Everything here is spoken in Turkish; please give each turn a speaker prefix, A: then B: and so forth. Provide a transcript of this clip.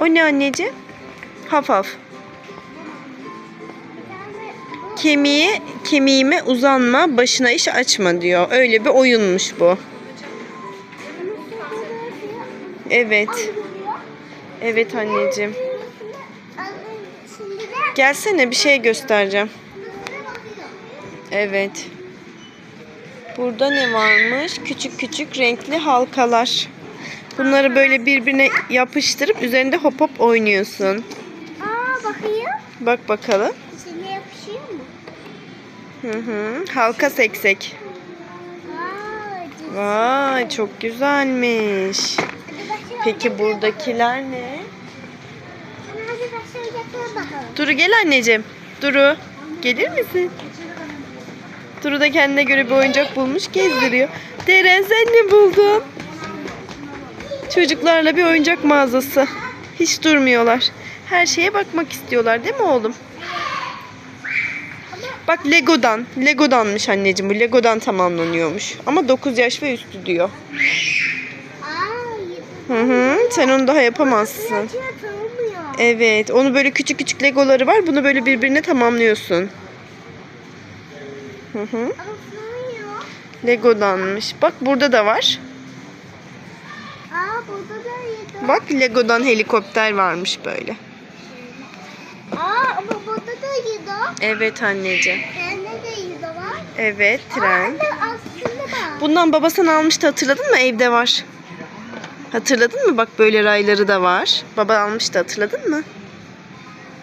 A: O ne anneciğim? Haf haf. Kemiğe, kemiğime uzanma, başına iş açma diyor. Öyle bir oyunmuş bu. Evet. Evet anneciğim. Gelsene bir şey göstereceğim. Evet. Burada ne varmış? Küçük küçük renkli halkalar. Bunları böyle birbirine yapıştırıp üzerinde hop hop oynuyorsun.
B: Aa bakayım.
A: Bak bakalım.
B: İçine yapışıyor mu?
A: Hı hı. Halka seksek.
B: Cız.
A: Vay çok güzelmiş. Peki buradakiler ne? Duru gel anneciğim. Duru gelir misin? Duru da kendine göre bir oyuncak bulmuş gezdiriyor. Deren sen ne buldun? Çocuklarla bir oyuncak mağazası. Hiç durmuyorlar. Her şeye bakmak istiyorlar değil mi oğlum? Bak Lego'dan. Lego'danmış anneciğim. Bu Lego'dan tamamlanıyormuş. Ama 9 yaş ve üstü diyor. Hı hı. Sen onu daha yapamazsın. Evet. Onu böyle küçük küçük Legoları var. Bunu böyle birbirine tamamlıyorsun. Hı hı. Lego'danmış. Bak burada da var.
B: Aa burada da yedi.
A: Bak Lego'dan helikopter varmış böyle.
B: Aa ama burada da yedi.
A: Evet anneciğim.
B: Sende de yedi var.
A: Evet
B: Aa,
A: tren.
B: anne aslında bak.
A: Bundan babasan almıştı hatırladın mı? Evde var. Hatırladın mı? Bak böyle rayları da var. Baba almıştı hatırladın mı?